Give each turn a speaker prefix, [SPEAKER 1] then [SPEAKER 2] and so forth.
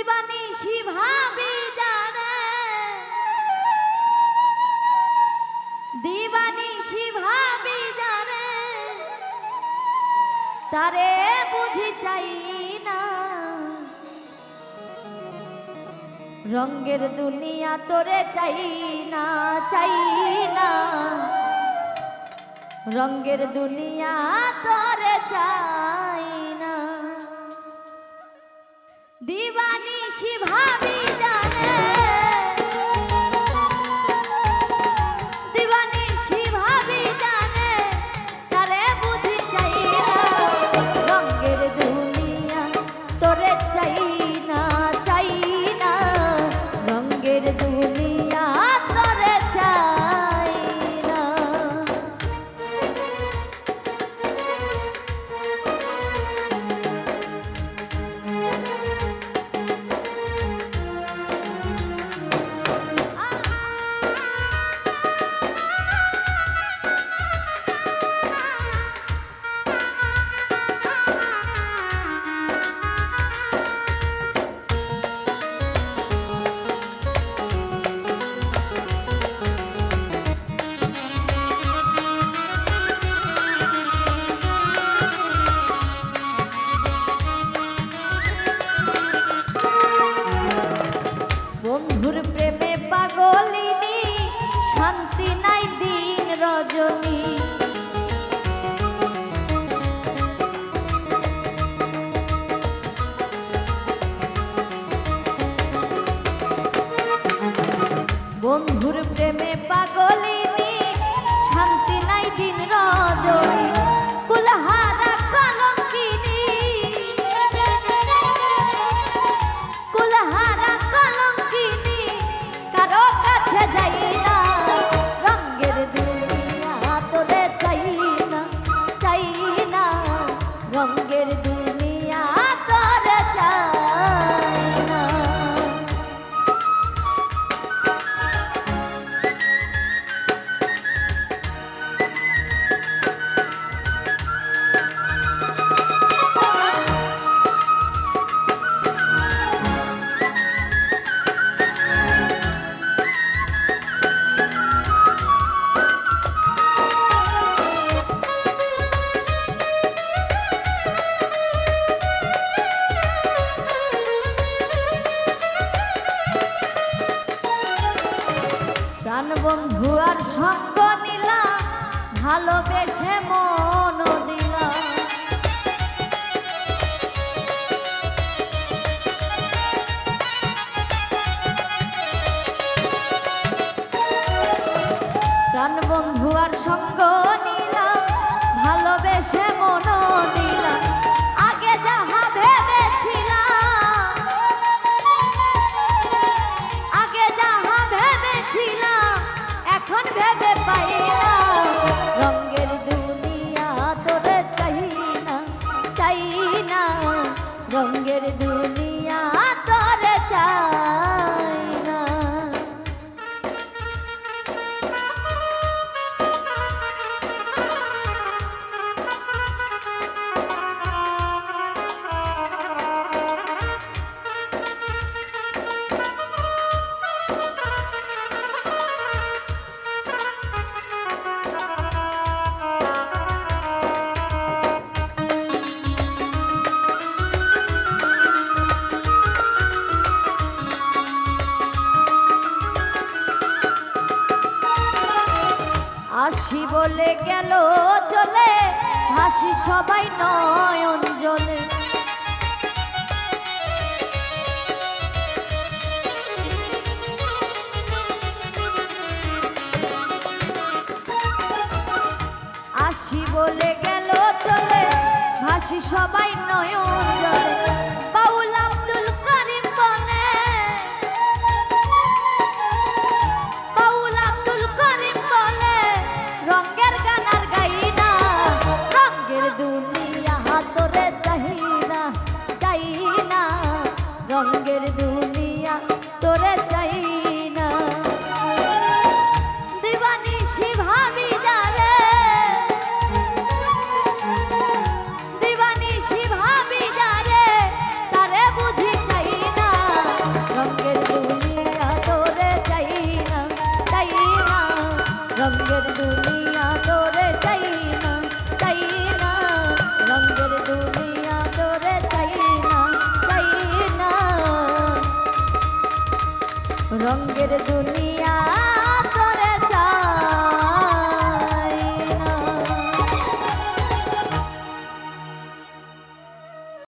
[SPEAKER 1] দিবানিশি ভাবি জানে। দিবানিশি ভাবি জানে। তারে বুঝি চাই না। রঙ্গের দুনিয়া তোরে চাই না চাই না। রঙ্গের দুনিয়া তোরে চাই না। দিবানিশি ভাবি জানে শান্তি নাই দিন রজনী। বন্ধুর প্রেমে বন্ধু আর সঙ্গ নিলাম ভালোবেসে মন দিলাম প্রাণ বন্ধু আর সঙ্গ আসি বলে গেল চলে, হাসি সবাই নয়ন জলে। আসি বলে গেল চলে, হাসি সবাই নয়ন জলে। রঙের দুনিয়া